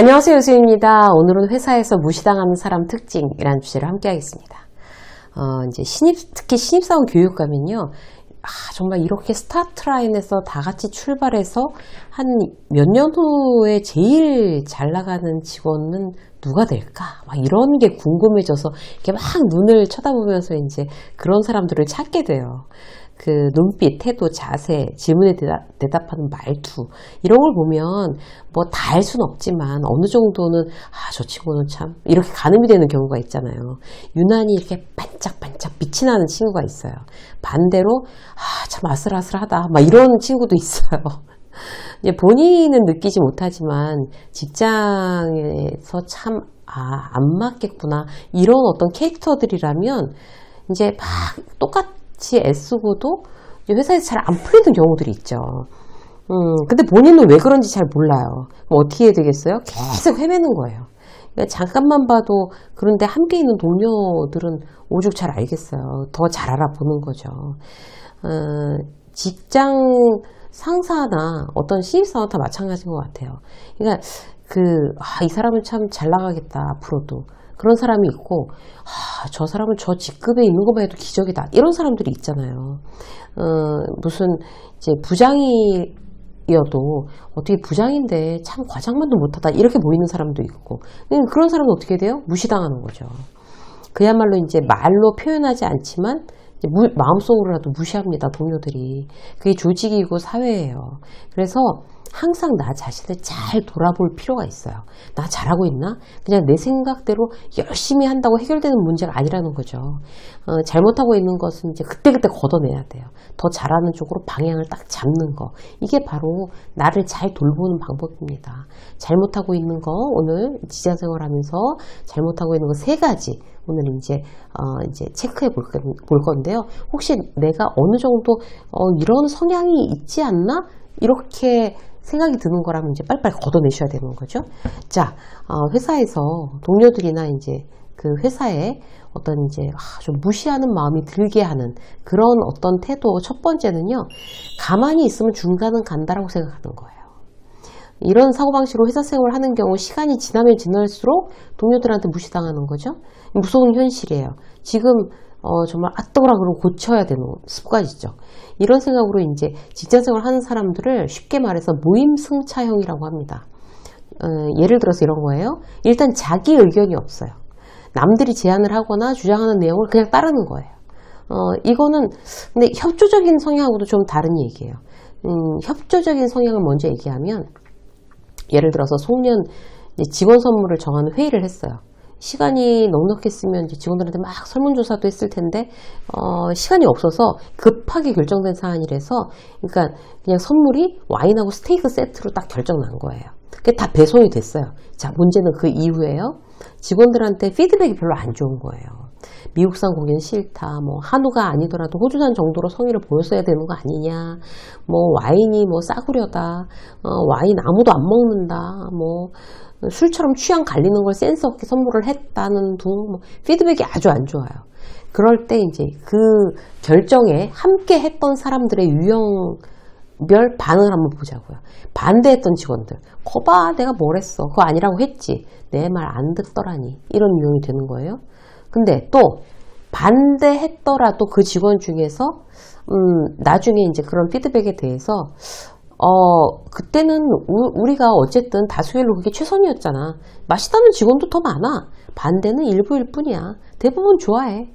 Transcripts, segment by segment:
안녕하세요. 요수입니다. 오늘은 회사에서 무시당하는 사람 특징이라는 주제를 함께 하겠습니다. 어, 이제 신입, 특히 신입사원 교육 가면요. 아, 정말 이렇게 스타트 라인에서 다 같이 출발해서 한 몇 년 후에 제일 잘 나가는 직원은 누가 될까? 막 이런 게 궁금해져서 이렇게 막 눈을 쳐다보면서 이제 그런 사람들을 찾게 돼요. 그 눈빛, 태도, 자세, 질문에 대답, 하는 말투 이런 걸 보면 뭐 다 알 수는 없지만 어느 정도는 아 저 친구는 참 이렇게 가늠이 되는 경우가 있잖아요. 유난히 이렇게 반짝반짝 빛이 나는 친구가 있어요. 반대로 아 참 아슬아슬하다 막 이런 친구도 있어요. 이제 본인은 느끼지 못하지만 직장에서 참 아, 안 맞겠구나. 이런 어떤 캐릭터들이라면 이제 막 똑같 이 애쓰고도 회사에서 잘 안 풀리는 경우들이 있죠. 음, 근데 본인은 왜 그런지 잘 몰라요. 뭐 어떻게 해야 되겠어요? 계속 헤매는 거예요. 그러니까 잠깐만 봐도 그런데 함께 있는 동료들은 오죽 잘 알겠어요. 더 잘 알아보는 거죠. 어, 직장 상사나 어떤 신입사원 다 마찬가지인 것 같아요. 그러니까 그, 아, 이 사람은 참 잘 나가겠다, 앞으로도. 그런 사람이 있고, 아, 저 사람은 저 직급에 있는 것만 해도 기적이다. 이런 사람들이 있잖아요. 어, 무슨, 이제 부장이, 여도 어떻게 부장인데 참 과장만도 못하다 이렇게 보이는 사람도 있고 그런 사람은 어떻게 돼요? 무시당하는 거죠. 그야말로 이제 말로 표현하지 않지만 무, 마음속으로라도 무시합니다, 동료들이. 그게 조직이고 사회예요. 그래서 항상 나 자신을 잘 돌아볼 필요가 있어요. 나 잘하고 있나? 그냥 내 생각대로 열심히 한다고 해결되는 문제가 아니라는 거죠. 어, 잘못하고 있는 것은 이제 그때그때 걷어내야 돼요. 더 잘하는 쪽으로 방향을 딱 잡는 거. 이게 바로 나를 잘 돌보는 방법입니다. 잘못하고 있는 거, 오늘 직장 생활 하면서 잘못하고 있는 거 세 가지. 오늘 이제 어 이제 체크해 볼, 볼 건데요. 혹시 내가 어느 정도 어 이런 성향이 있지 않나 이렇게 생각이 드는 거라면 이제 빨리빨리 걷어내셔야 되는 거죠. 자, 어 회사에서 동료들이나 이제 그 회사에 어떤 이제 아, 좀 무시하는 마음이 들게 하는 그런 어떤 태도 첫 번째는요. 가만히 있으면 중간은 간다라고 생각하는 거예요. 이런 사고방식으로 회사 생활을 하는 경우 시간이 지나면 지날수록 동료들한테 무시당하는 거죠. 무서운 현실이에요. 지금 어, 정말 아떠라 그러고 고쳐야 되는 습관이죠. 이런 생각으로 이제 직장 생활 하는 사람들을 쉽게 말해서 모임 승차형이라고 합니다. 어, 예를 들어서 이런 거예요. 일단 자기 의견이 없어요. 남들이 제안을 하거나 주장하는 내용을 그냥 따르는 거예요. 어, 이거는 근데 협조적인 성향하고도 좀 다른 얘기예요. 음, 협조적인 성향을 먼저 얘기하면 예를 들어서 송년 직원 선물을 정하는 회의를 했어요. 시간이 넉넉했으면 직원들한테 막 설문조사도 했을 텐데 어, 시간이 없어서 급하게 결정된 사안이라서 그러니까 그냥 선물이 와인하고 스테이크 세트로 딱 결정 난 거예요. 그게 다 배송이 됐어요. 자 문제는 그 이후에요. 직원들한테 피드백이 별로 안 좋은 거예요. 미국산 고기는 싫다. 뭐 한우가 아니더라도 호주산 정도로 성의를 보였어야 되는 거 아니냐. 뭐 와인이 뭐 싸구려다. 어, 와인 아무도 안 먹는다. 뭐 술처럼 취향 갈리는 걸 센스 없게 선물을 했다는 둥 뭐 피드백이 아주 안 좋아요. 그럴 때 이제 그 결정에 함께 했던 사람들의 유형 별 반응을 한번 보자고요. 반대했던 직원들. 거봐, 내가 뭘 했어. 그거 아니라고 했지. 내 말 안 듣더라니. 이런 유형이 되는 거예요. 근데 또 반대했더라도 그 직원 중에서 음, 나중에 이제 그런 피드백에 대해서 어, 그때는 우, 리가 어쨌든 다수결로 그게 최선이었잖아. 맛있다는 직원도 더 많아. 반대는 일부일 뿐이야. 대부분 좋아해.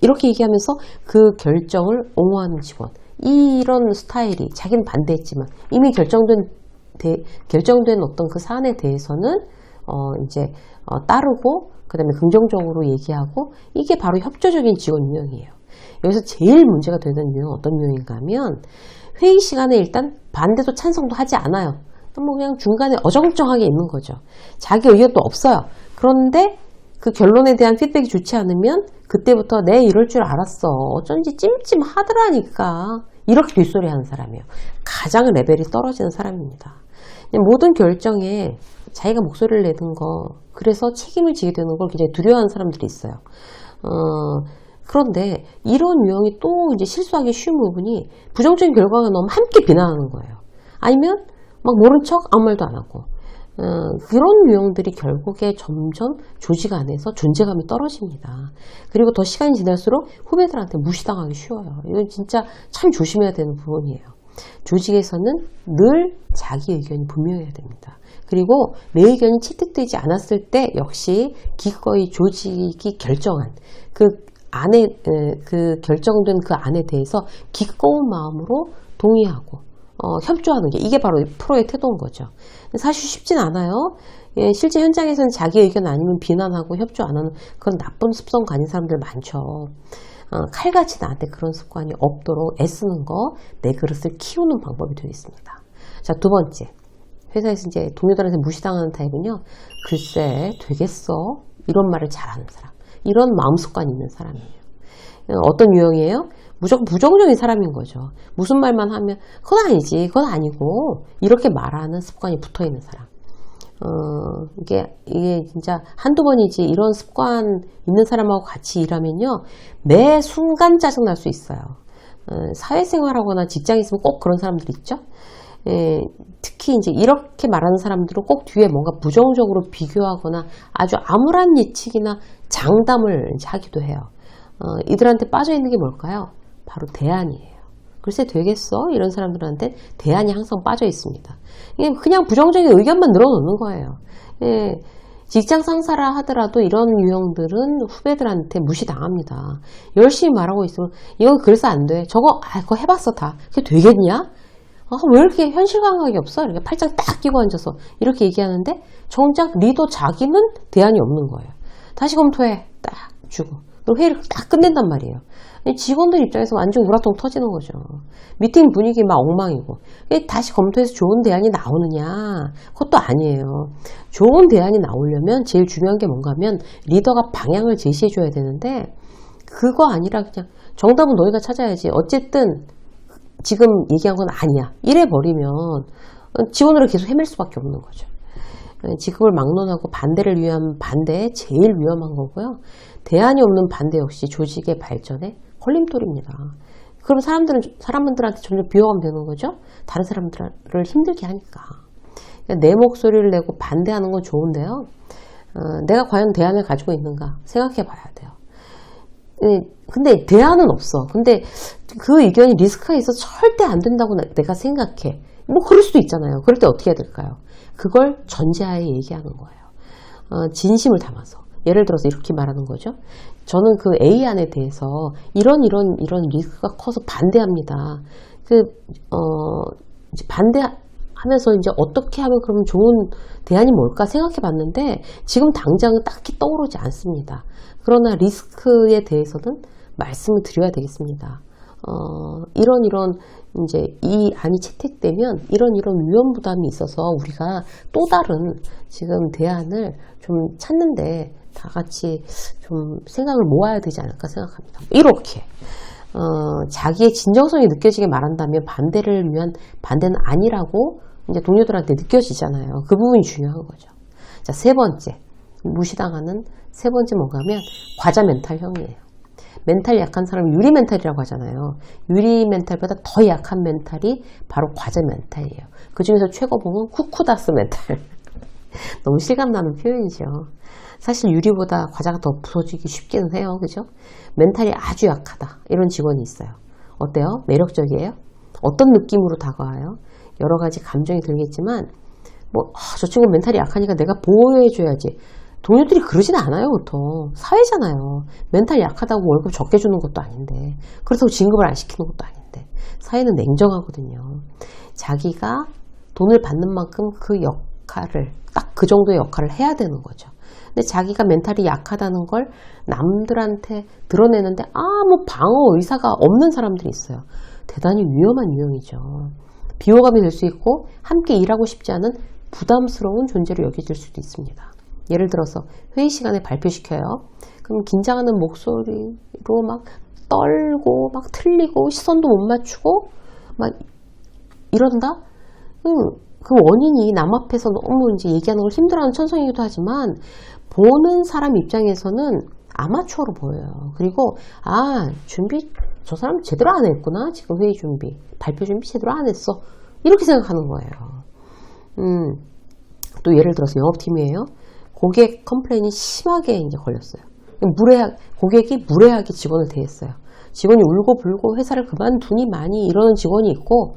이렇게 얘기하면서 그 결정을 옹호하는 직원. 이런 스타일이 자기는 반대했지만 이미 결정된 대, 결정된 어떤 그 사안에 대해서는 어, 이제 어, 따르고 그 다음에 긍정적으로 얘기하고 이게 바로 협조적인 직원 유형이에요. 여기서 제일 문제가 되는 유형 어떤 유형인가 하면 회의 시간에 일단 반대도 찬성도 하지 않아요. 뭐 그냥 중간에 어정쩡하게 있는 거죠. 자기 의견도 없어요. 그런데 그 결론에 대한 피드백이 좋지 않으면 그때부터 내 이럴 줄 알았어. 어쩐지 찜찜하더라니까. 이렇게 뒷소리 하는 사람이에요. 가장 레벨이 떨어지는 사람입니다. 모든 결정에 자기가 목소리를 내는 거, 그래서 책임을 지게 되는 걸 굉장히 두려워하는 사람들이 있어요. 어, 그런데 이런 유형이 또 이제 실수하기 쉬운 부분이 부정적인 결과가 너무 함께 비난하는 거예요. 아니면 막 모른 척 아무 말도 안 하고 어, 그런 유형들이 결국에 점점 조직 안에서 존재감이 떨어집니다. 그리고 더 시간이 지날수록 후배들한테 무시당하기 쉬워요. 이건 진짜 참 조심해야 되는 부분이에요. 조직에서는 늘 자기 의견이 분명해야 됩니다. 그리고 내 의견이 채택되지 않았을 때 역시 기꺼이 조직이 결정한 그 안에 에, 그 결정된 그 안에 대해서 기꺼운 마음으로 동의하고 어, 협조하는 게 이게 바로 프로의 태도인 거죠. 사실 쉽진 않아요. 예, 실제 현장에서는 자기 의견 아니면 비난하고 협조 안 하는 그런 나쁜 습성 가진 사람들 많죠. 어, 칼같이 나한테 그런 습관이 없도록 애쓰는 거, 내 그릇을 키우는 방법이 되겠습니다. 자, 두 번째. 회사에서 이제 동료들한테 무시당하는 타입은요, 글쎄, 되겠어? 이런 말을 잘하는 사람. 이런 마음 습관이 있는 사람이에요. 어, 어떤 유형이에요? 무조건 부정적인 사람인 거죠. 무슨 말만 하면, 그건 아니지, 그건 아니고, 이렇게 말하는 습관이 붙어 있는 사람. 어, 이게, 이게 진짜 한두 번이지 이런 습관 있는 사람하고 같이 일하면요. 매 순간 짜증날 수 있어요. 어, 사회생활하거나 직장에 있으면 꼭 그런 사람들 있죠? 예, 특히 이제 이렇게 말하는 사람들은 꼭 뒤에 뭔가 부정적으로 비교하거나 아주 암울한 예측이나 장담을 하기도 해요. 어, 이들한테 빠져 있는 게 뭘까요? 바로 대안이에요. 글쎄 되겠어? 이런 사람들한테 대안이 항상 빠져 있습니다. 이게 그냥 부정적인 의견만 늘어놓는 거예요. 예, 직장 상사라 하더라도 이런 유형들은 후배들한테 무시당합니다. 열심히 말하고 있으면 이거 그래서 안 돼. 저거 아 그거 해봤어 다. 그게 되겠냐? 아, 왜 이렇게 현실 감각이 없어? 이렇게 팔짱 딱 끼고 앉아서 이렇게 얘기하는데 정작 리더 자기는 대안이 없는 거예요. 다시 검토해. 딱 주고. 그리고 회의를 딱 끝낸단 말이에요. 직원들 입장에서 완전 우라통 터지는 거죠. 미팅 분위기 막 엉망이고. 다시 검토해서 좋은 대안이 나오느냐? 그것도 아니에요. 좋은 대안이 나오려면 제일 중요한 게 뭔가 하면 리더가 방향을 제시해줘야 되는데 그거 아니라 그냥 정답은 너희가 찾아야지. 어쨌든 지금 얘기한 건 아니야. 이래 버리면 직원으로 계속 헤맬 수밖에 없는 거죠. 직급을 막론하고 반대를 위한 반대 제일 위험한 거고요. 대안이 없는 반대 역시 조직의 발전에 걸림돌입니다. 그럼 사람들은 사람들한테 점점 비호감 되는 거죠. 다른 사람들을 힘들게 하니까. 그러니까 내 목소리를 내고 반대하는 건 좋은데요. 어, 내가 과연 대안을 가지고 있는가 생각해 봐야 돼요. 근데 대안은 없어. 근데 그 의견이 리스크가 있어 절대 안 된다고 내가 생각해. 뭐 그럴 수도 있잖아요. 그럴 때 어떻게 해야 될까요? 그걸 전제하에 얘기하는 거예요. 어, 진심을 담아서. 예를 들어서 이렇게 말하는 거죠. 저는 그 A 안에 대해서 이런 이런 이런 리스크가 커서 반대합니다. 그 어, 이제 반대 하면서 이제 어떻게 하면 그럼 좋은 대안이 뭘까 생각해 봤는데 지금 당장은 딱히 떠오르지 않습니다. 그러나 리스크에 대해서는 말씀을 드려야 되겠습니다. 어, 이런 이런 이제 이 안이 채택되면 이런 이런 위험 부담이 있어서 우리가 또 다른 지금 대안을 좀 찾는데 다 같이 좀 생각을 모아야 되지 않을까 생각합니다. 이렇게 어, 자기의 진정성이 느껴지게 말한다면 반대를 위한 반대는 아니라고 이제 동료들한테 느껴지잖아요. 그 부분이 중요한 거죠. 자, 세 번째 무시당하는 세 번째 뭔가 하면 과자 멘탈형이에요. 멘탈 약한 사람을 유리 멘탈이라고 하잖아요. 유리 멘탈보다 더 약한 멘탈이 바로 과자 멘탈이에요. 그 중에서 최고봉은 쿠쿠다스 멘탈. 너무 실감나는 표현이죠. 사실 유리보다 과자가 더 부서지기 쉽기는 해요. 그죠? 멘탈이 아주 약하다. 이런 직원이 있어요. 어때요? 매력적이에요? 어떤 느낌으로 다가와요? 여러 가지 감정이 들겠지만, 뭐, 아, 저 친구 멘탈이 약하니까 내가 보호해줘야지. 동료들이 그러진 않아요, 보통. 사회잖아요. 멘탈 약하다고 월급 적게 주는 것도 아닌데. 그렇다고 진급을 안 시키는 것도 아닌데. 사회는 냉정하거든요. 자기가 돈을 받는 만큼 그 역 할을, 딱 그 정도의 역할을 해야 되는 거죠. 근데 자기가 멘탈이 약하다는 걸 남들한테 드러내는데 아무 방어 의사가 없는 사람들이 있어요. 대단히 위험한 유형이죠. 비호감이 될 수 있고 함께 일하고 싶지 않은 부담스러운 존재로 여겨질 수도 있습니다. 예를 들어서 회의 시간에 발표시켜요. 그럼 긴장하는 목소리로 막 떨고 막 틀리고 시선도 못 맞추고 막 이런다? 그 원인이 남 앞에서 너무 이제 얘기하는 걸 힘들어하는 천성이기도 하지만 보는 사람 입장에서는 아마추어로 보여요. 그리고 아 준비 저 사람 제대로 안 했구나 지금 회의 준비 발표 준비 제대로 안 했어 이렇게 생각하는 거예요. 음 또 예를 들어서 영업팀이에요. 고객 컴플레인이 심하게 이제 걸렸어요. 무례하, 고객이 무례하게 직원을 대했어요. 직원이 울고 불고 회사를 그만두니 많이 이러는 직원이 있고,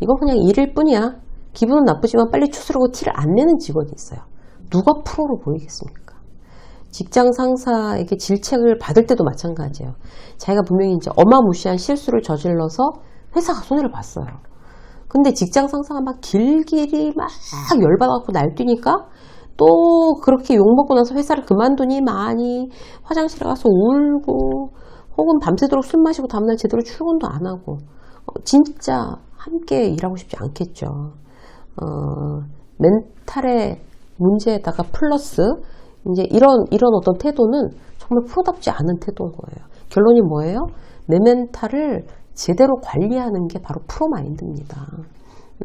이건 그냥 일일 뿐이야. 기분은 나쁘지만 빨리 추스르고 티를 안 내는 직원이 있어요. 누가 프로로 보이겠습니까? 직장 상사에게 질책을 받을 때도 마찬가지예요. 자기가 분명히 이제 어마무시한 실수를 저질러서 회사가 손해를 봤어요. 근데 직장 상사가 막 길길이 막 열받아갖고 날뛰니까 또 그렇게 욕먹고 나서 회사를 그만두니 많이 화장실에 가서 울고 혹은 밤새도록 술 마시고 다음날 제대로 출근도 안 하고 어, 진짜 함께 일하고 싶지 않겠죠. 어, 멘탈의 문제에다가 플러스 이제 이런 이런 어떤 태도는 정말 프로답지 않은 태도인 거예요. 결론이 뭐예요? 내 멘탈을 제대로 관리하는 게 바로 프로 마인드입니다.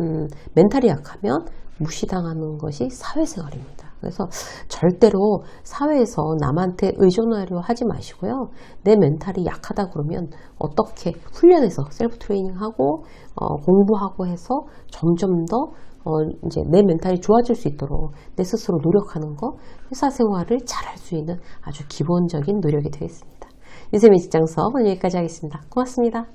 음, 멘탈이 약하면 무시당하는 것이 사회생활입니다. 그래서 절대로 사회에서 남한테 의존하려 하지 마시고요. 내 멘탈이 약하다 그러면 어떻게 훈련해서 셀프 트레이닝하고 어, 공부하고 해서 점점 더 어, 이제 내 멘탈이 좋아질 수 있도록 내 스스로 노력하는 거 회사 생활을 잘할 수 있는 아주 기본적인 노력이 되겠습니다. 유세민 직장 수업 오늘 여기까지 하겠습니다. 고맙습니다.